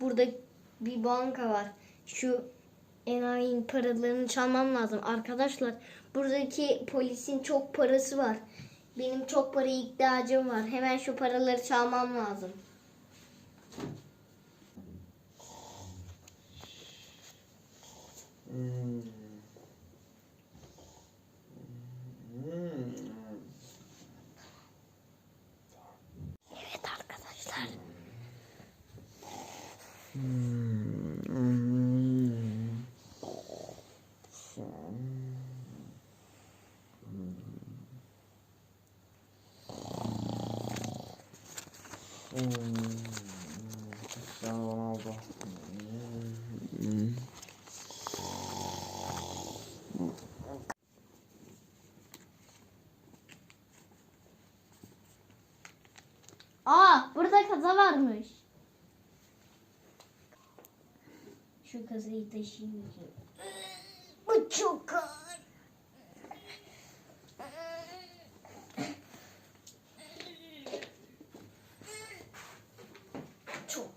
Burada bir banka var. Şu enayinin paralarını çalmam lazım. Arkadaşlar buradaki polisin çok parası var. Benim çok paraya ihtiyacım var. Hemen şu paraları çalmam lazım. Evet Cristiano. Aa burada kaza varmış. Şu kazayı taşıyayım. Bu çok ağır.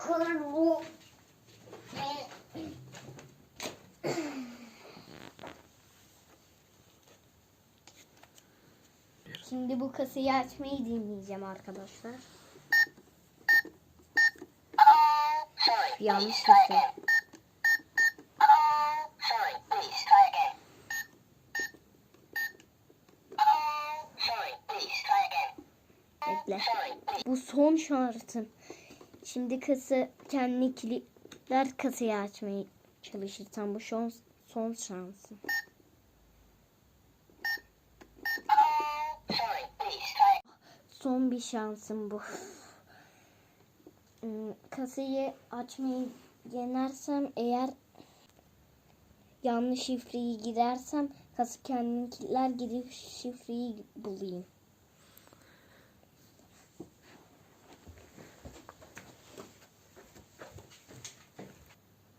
Bu. Şimdi bu kasayı açmayı deneyeceğim arkadaşlar. Yanlış bir şey. Bekle. Bu son şansım. Şimdi kasa kendi kilitler kasayı açmaya çalışırsam bu son, son try. Son bir şansım bu. Hmm, Kasayı açmayı denersem eğer yanlış şifreyi girersem kasa kendini kilitler gidip şifreyi bulayım.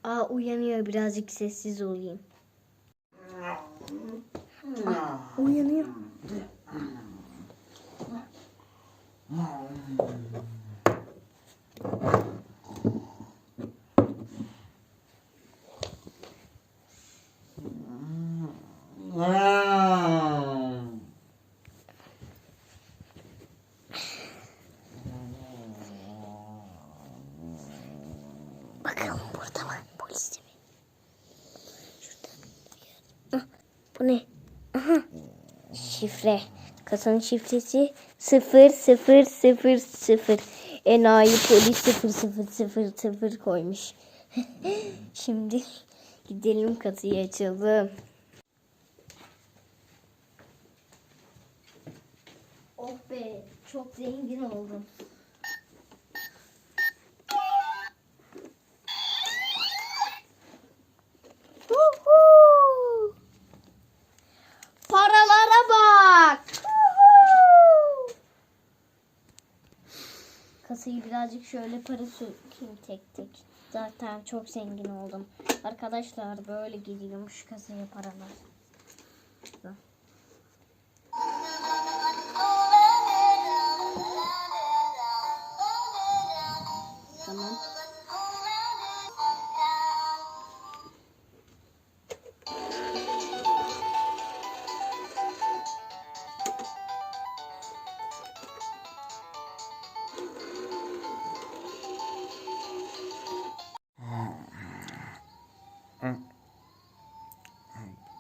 Aa uyanıyor. Birazcık sessiz olayım. Ah, uyanıyor. Bakalım burada mı polis mi? Şurada. Ah, bu ne? Aha. Şifre. Kasanın şifresi 0 0 0 0. Enayi polis 0 0 0 0 koymuş. Şimdi gidelim kasayı açalım. Oh be çok zengin oldum. Birazcık şöyle para sökeyim tek tek. Zaten çok zengin oldum. Arkadaşlar böyle gidiyormuş kasaya paralar.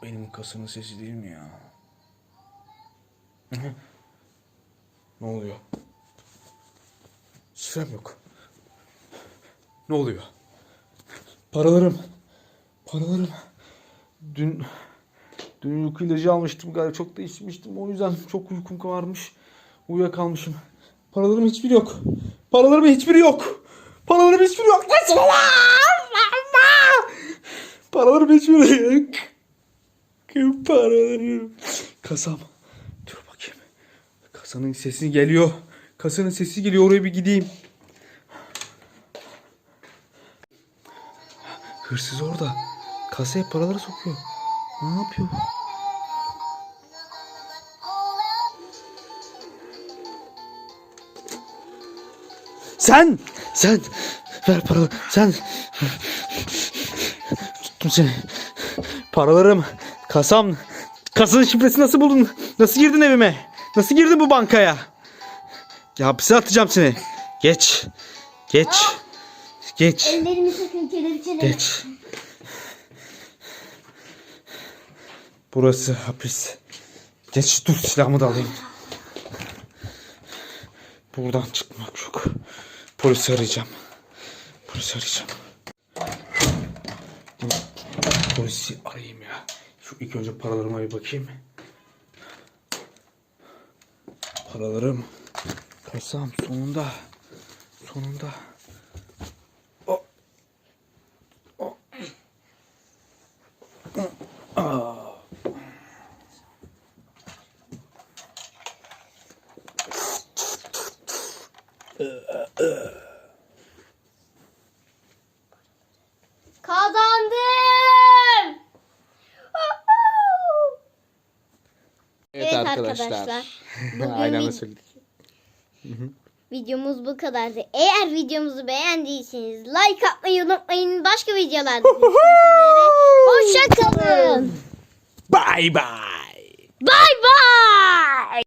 Benim kasanın sesi değil mi ya? Ne oluyor? Şifrem yok. Ne oluyor? Paralarım. Paralarım. Dün dün uyku ilacı almıştım galiba çok da içmiştim. O yüzden çok uykum varmış. Uyuyakalmışım. Paralarım hiçbiri yok. Paralarım hiçbiri yok. Paralarım hiçbiri yok. Nasıl ola? Paralarım hiçbiri yok. Paralarım. Kasam. Dur bakayım. Kasanın sesi geliyor. Kasanın sesi geliyor. Oraya bir gideyim. Hırsız orada. Kasaya paraları sokuyor. Ne yapıyor? Sen! Sen! Ver paraları. Sen tuttum seni. Paralarım, kasam. Kasanın şifresini nasıl buldun? Nasıl girdin evime? Nasıl girdin bu bankaya? Ya hapse atacağım seni. Geç. Geç. Geç. Ellerimi sakın kelepçele. Geç. Burası hapis. Geç dur silahımı da alayım. Buradan çıkmak yok. Polisi arayacağım. Polisi arayacağım. Polisi arayayım ya. Şu ilk önce paralarıma bir bakayım. Paralarım. Kasam sonunda. Sonunda. O. O. Aa. Kazandım. Evet, arkadaşlar. arkadaşlar. Aynen söyledik. videomuz bu kadardı. Eğer videomuzu beğendiyseniz like atmayı unutmayın. Başka videolarda görüşmek üzere. Hoşça kalın. Bye bye. Bye bye.